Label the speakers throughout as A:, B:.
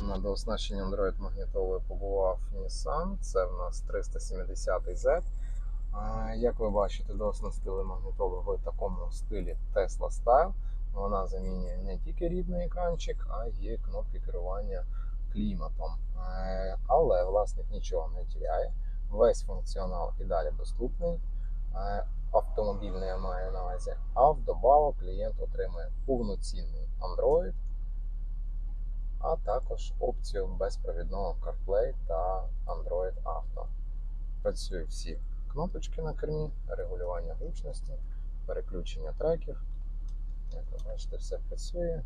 A: на дооснащення Android магнітолою побував Nissan. Це в нас 370 Z. Як ви бачите, дооснастили магнітолу в такому стилі Tesla Style. Вона замінює не тільки рідний екранчик, а й кнопки керування кліматом. Е, Але власник нічого не тіряє. Весь функціонал і далі доступний. Е, Автомобільний я маю на увазі. А вдобавок клієнт отримує повноцінний Android, також опцію безпровідного CarPlay та Android Auto. Працюють всі кнопочки на кермі, регулювання гучності, переключення треків. Як ви бачите, все працює.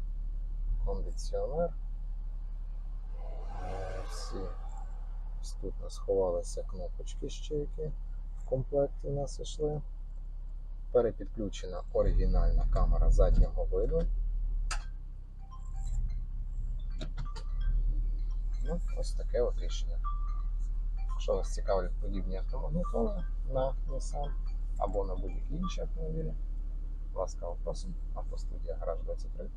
A: Кондиціонер. Всі тут у нас сховалися кнопочки ще які в комплекті у нас йшли. Перепідключена оригінальна камера заднього виду. Ну, ось таке от рішення. Якщо вас цікавлять подібні автомагнітоли на Nissan або на будь-які інші автомобілі, ласка, просимо. Автостудія Гараж 23